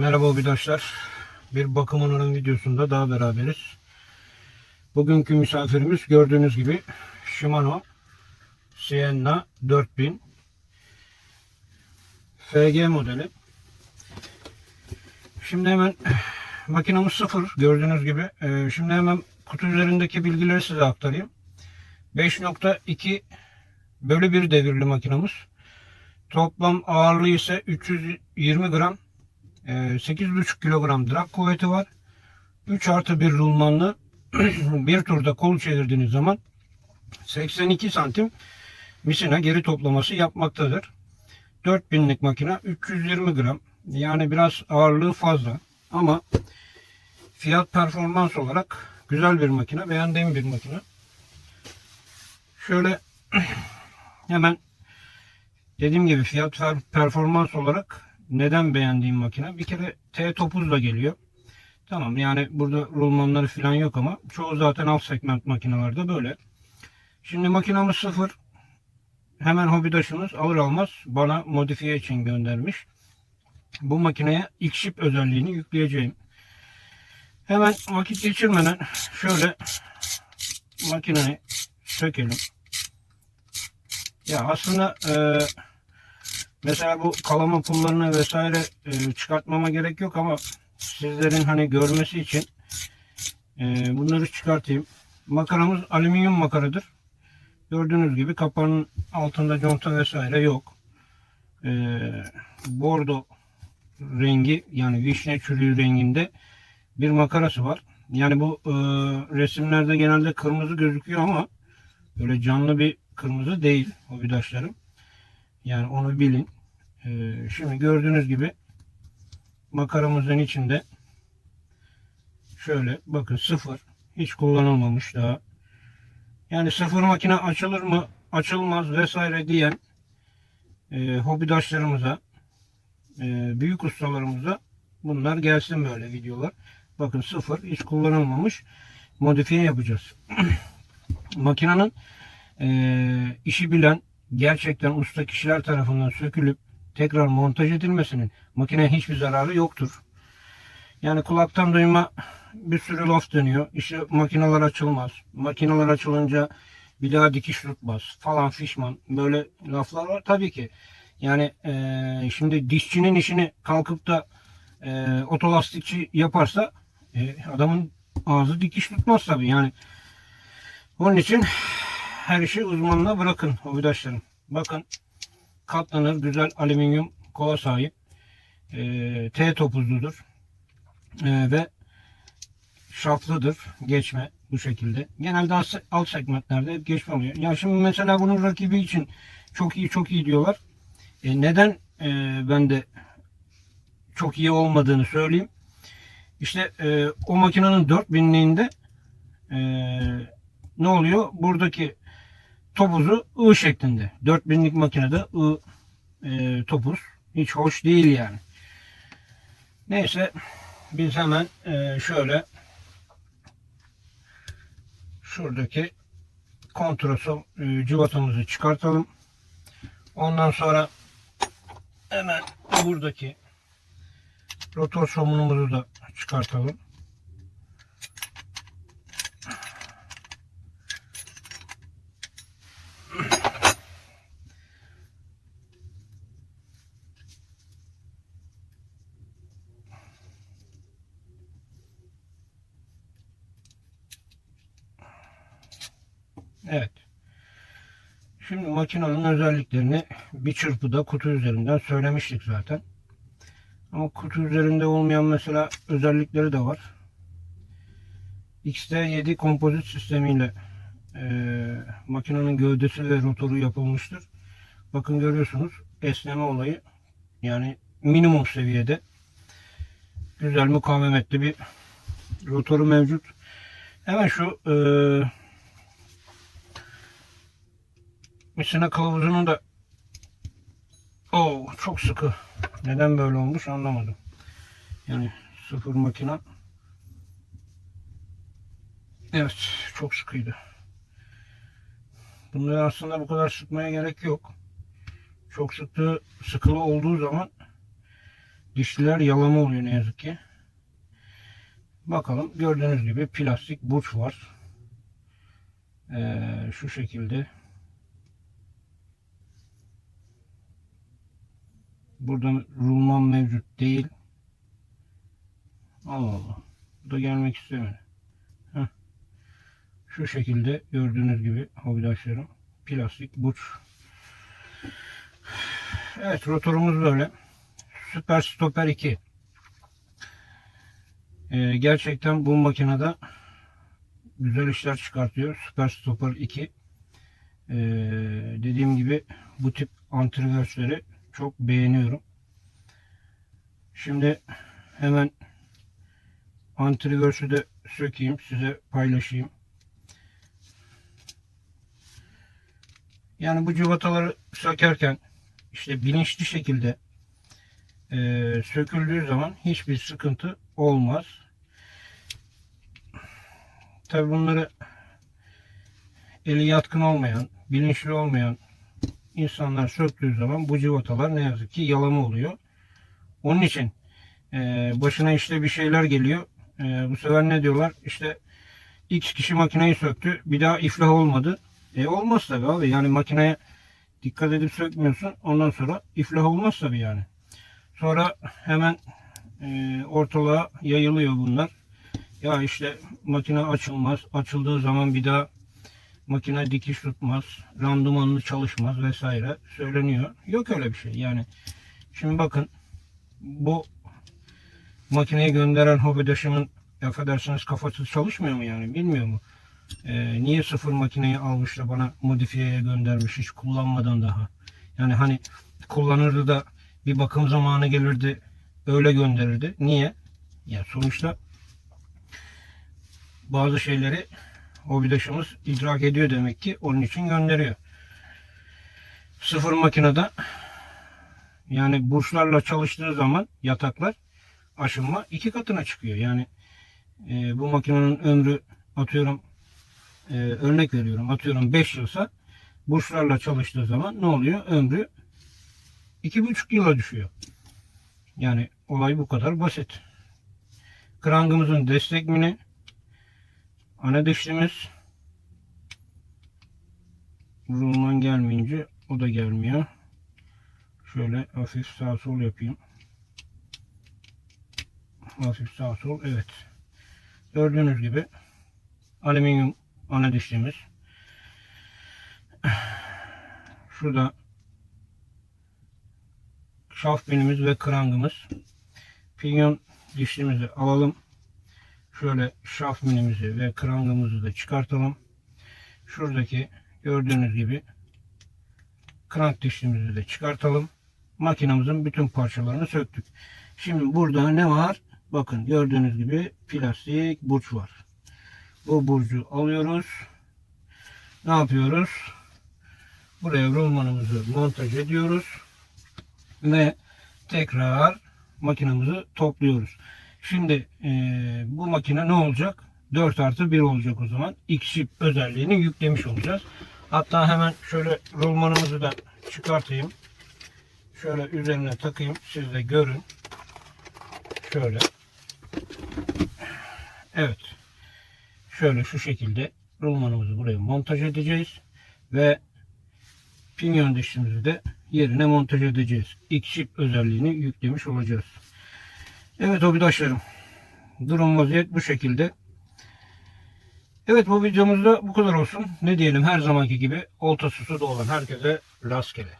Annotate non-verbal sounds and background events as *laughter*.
Merhaba arkadaşlar. Bir bakım onarım videosunda daha beraberiz. Bugünkü misafirimiz gördüğünüz gibi Shimano Sienna 4000 FG modeli. Şimdi hemen makinamız sıfır gördüğünüz gibi. Ee, Şimdi hemen kutu üzerindeki bilgileri size aktarayım. 5.2 bölü 1 devirli makinamız. Toplam ağırlığı ise 320 gram. Ee, 8,5 kilogram drag kuvveti var. 3 artı 1 rulmanlı *clears throat* bir turda kol çevirdiğiniz zaman 82 santim misina geri toplaması yapmaktadır. 4000'lik makine 320 gram. Yani biraz ağırlığı fazla. Ama fiyat performans olarak güzel bir makine. Beğendiğim bir makine. Şöyle *clears throat* hemen dediğim gibi fiyat per- performans olarak neden beğendiğim makine? Bir kere T topuzla geliyor. Tamam yani burada rulmanları falan yok ama çoğu zaten alt segment makinelerde böyle. Şimdi makinamız sıfır. Hemen hobidaşımız alır almaz bana modifiye için göndermiş. Bu makineye ilk ship özelliğini yükleyeceğim. Hemen vakit geçirmeden şöyle makineyi sökelim. Ya aslında e, mesela bu kalama pullarını vesaire e, çıkartmama gerek yok ama sizlerin hani görmesi için e, bunları çıkartayım. Makaramız alüminyum makaradır. Gördüğünüz gibi kapağının altında conta vesaire yok. E, bordo rengi yani vişne çürüğü renginde bir makarası var. Yani bu e, resimlerde genelde kırmızı gözüküyor ama öyle canlı bir kırmızı değil hobidaşlarım. Yani onu bilin. E, şimdi gördüğünüz gibi makaramızın içinde şöyle bakın sıfır hiç kullanılmamış daha. Yani sıfır makine açılır mı açılmaz vesaire diyen e, hobidaşlarımıza e, büyük ustalarımıza bunlar gelsin böyle videolar. Bakın sıfır hiç kullanılmamış modifiye yapacağız. *clears throat* Makinenin e, işi bilen gerçekten usta kişiler tarafından sökülüp tekrar montaj edilmesinin makineye hiçbir zararı yoktur. Yani kulaktan duyma bir sürü laf dönüyor. İşte makineler açılmaz. Makineler açılınca bir daha dikiş tutmaz falan fişman. Böyle laflar var tabii ki. Yani e, şimdi dişçinin işini kalkıp da e, otolastikçi yaparsa e, adamın ağzı dikiş tutmaz tabii. Yani onun için her işi uzmanına bırakın hobidaşlarım. Bakın katlanır güzel alüminyum kova sahip. E, T topuzludur. E, ve şaftlıdır geçme bu şekilde. Genelde alt- alt segmentlerde hep geçme oluyor. Ya şimdi mesela bunun rakibi için çok iyi çok iyi diyorlar. E, neden e, ben de çok iyi olmadığını söyleyeyim. İşte e, o makinenin 4000'liğinde e, ne oluyor? Buradaki topuzu I şeklinde. 4000'lik makinede I e, topuz. Hiç hoş değil yani. Neyse biz hemen e, şöyle şuradaki kontrosol e, cıvatamızı çıkartalım. Ondan sonra hemen buradaki rotor somunumuzu da çıkartalım. Evet. Şimdi makinenin özelliklerini bir çırpıda kutu üzerinden söylemiştik zaten. Ama kutu üzerinde olmayan mesela özellikleri de var. XT7 kompozit sistemiyle e, makinenin gövdesi ve rotoru yapılmıştır. Bakın görüyorsunuz esneme olayı yani minimum seviyede güzel mukavemetli bir rotoru mevcut. Hemen şu e, misina kılavuzunu da Oo, çok sıkı. Neden böyle olmuş anlamadım. Yani sıfır makina. Evet çok sıkıydı. Bunları aslında bu kadar sıkmaya gerek yok. Çok sıktığı, sıkılı olduğu zaman Dişliler yalama oluyor ne yazık ki. Bakalım gördüğünüz gibi plastik burç var. Ee, şu şekilde. Burada rulman mevcut değil. Allah Allah. Bu da gelmek istemedi. Şu şekilde gördüğünüz gibi hobidaşlarım. Plastik burç. Evet rotorumuz böyle. Süper Stopper 2. Ee, gerçekten bu makinede güzel işler çıkartıyor. Süper Stopper 2. Ee, dediğim gibi bu tip antireversleri çok beğeniyorum. Şimdi hemen antireverse'ü de sökeyim. Size paylaşayım. Yani bu cıvataları sökerken işte bilinçli şekilde e, söküldüğü zaman hiçbir sıkıntı olmaz. Tabi bunları eli yatkın olmayan, bilinçli olmayan insanlar söktüğü zaman bu cıvatalar ne yazık ki yalama oluyor. Onun için e, başına işte bir şeyler geliyor. E, bu sefer ne diyorlar? İşte X kişi makineyi söktü. Bir daha iflah olmadı. E olmaz tabi abi. Yani makineye dikkat edip sökmüyorsun. Ondan sonra iflah olmaz tabi yani. Sonra hemen e, ortalığa yayılıyor bunlar. Ya işte makine açılmaz. Açıldığı zaman bir daha makine dikiş tutmaz. Randımanlı çalışmaz vesaire söyleniyor. Yok öyle bir şey. Yani şimdi bakın bu makineyi gönderen hobidaşımın affedersiniz kafası çalışmıyor mu yani bilmiyor mu? Ee, niye sıfır makineyi almış da bana modifiyeye göndermiş hiç kullanmadan daha. Yani hani kullanırdı da bir bakım zamanı gelirdi öyle gönderirdi. Niye? Ya sonuçta bazı şeyleri hobidaşımız idrak ediyor demek ki onun için gönderiyor. Sıfır makinede yani burçlarla çalıştığı zaman yataklar aşınma iki katına çıkıyor. Yani e, bu makinenin ömrü atıyorum e, örnek veriyorum atıyorum 5 yılsa burçlarla çalıştığı zaman ne oluyor? Ömrü iki buçuk yıla düşüyor. Yani olay bu kadar basit. Krangımızın destek mini ana dişlimiz rulman gelmeyince o da gelmiyor. Şöyle hafif sağ sol yapayım. Hafif sağ sol evet. Gördüğünüz gibi alüminyum ana dişlimiz. Şurada şaf binimiz ve krangımız. Pinyon dişlimizi alalım. Şöyle şaf minimizi ve krangımızı da çıkartalım. Şuradaki gördüğünüz gibi krank dişlimizi de çıkartalım. Makinamızın bütün parçalarını söktük. Şimdi burada ne var? Bakın gördüğünüz gibi plastik burç var. Bu burcu alıyoruz. Ne yapıyoruz? Buraya rulmanımızı montaj ediyoruz. Ve tekrar makinamızı topluyoruz. Şimdi eee, bu makine ne olacak? 4 artı 1 olacak o zaman. X-Ship özelliğini yüklemiş olacağız. Hatta hemen şöyle rulmanımızı da çıkartayım. Şöyle üzerine takayım. Siz de görün. Şöyle. Evet. Şöyle şu şekilde rulmanımızı buraya montaj edeceğiz. Ve pinyon dişimizi de yerine montaj edeceğiz. X-Ship özelliğini yüklemiş olacağız. Evet hobidaşlarım. Durum vaziyet bu şekilde. Evet bu videomuzda bu kadar olsun. Ne diyelim her zamanki gibi olta susu da olan herkese rastgele.